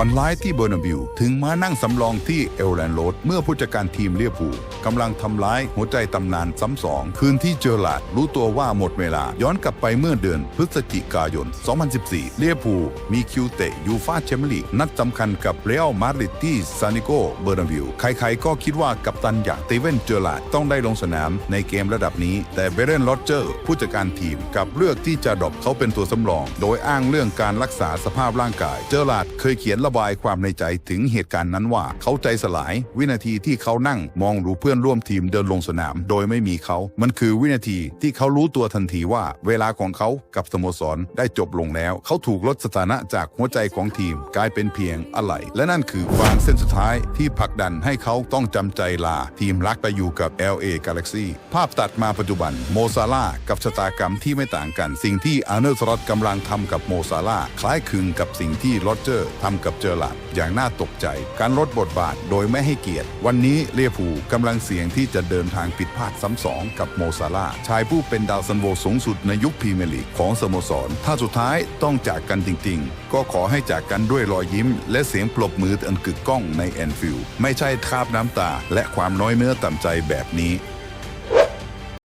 ฝันร้ายที่เบอร์นาบิวถึงมานั่งสำรองที่เอลแลนด์โรดเมื่อผู้จัดการทีมเลียพูกำลังทำร้ายหัวใจตำนานซ้ำสองคืนที่เจอหลาดรู้ตัวว่าหมดเวลา ย้อนกลับไปเมื่อเดือนพฤศจิกายน 2014 เลียพูมีคิวเตะยูฟาแชมเปี้ยนลีกนัดสำคัญกับเรอัลมาดริดที่ซานิโกเบอร์นาบิวใครๆก็คิดว่ากัปตันอย่างสตีเวนเจอหลาดต้องได้ลงสนามในเกมระดับนี้ แต่เบรนโรเจอร์ผู้จัดการทีมกับเลือกที่จะดรอปเขาเป็นตัวสำรอง โดยอ้างเรื่องการรักษาสภาพร่างกาย เจอหลาดเคยเขียนระบายความในใจถึงเหตุการณ์นั้นว่า เขาใจสลาย วินาทีที่เขานั่งมองดูเพื่อนร่วมทีมเดินลงสนาม โดยไม่มีเขา มันคือวินาทีที่เขารู้ตัวทันทีว่า เวลาของเขากับสโมสรได้จบลงแล้ว เขาถูกลดสถานะจากหัวใจของทีม กลายเป็นเพียงอะไรและนั่นคือฟางเส้นสุดท้ายที่ผลักดันให้เขาต้องจำใจลา ทีมรักไปอยู่กับ LA Galaxy ภาพตัดมาปัจจุบันโมซาลากับชะตากรรมที่ไม่ต่างกัน สิ่งที่อาร์เนอร์สล็อตกำลังทำกับโมซาลาคล้ายคลึงกับสิ่งที่โรเจอร์ทำกับเจอร์ลาร์ดอย่างน่าตกใจ การลดบทบาทโดยไม่ให้เกียรติ วันนี้เลียพูกำลังเสี่ยงที่จะเดินทางผิดพลาดซ้ำสองกับโมซาลาชายผู้เป็นดาวซันโวสูงสุดในยุคพรีเมียร์ลีกของสโมสร ถ้าสุดท้ายต้องจากกันจริงๆ ก็ขอให้จากกันด้วยรอยยิ้ม และเสียงปรบมืออันกึกก้องในแอนฟิลด์ไม่ใช่คราบน้ำตาและความน้อยเนื้อต่ำใจแบบนี้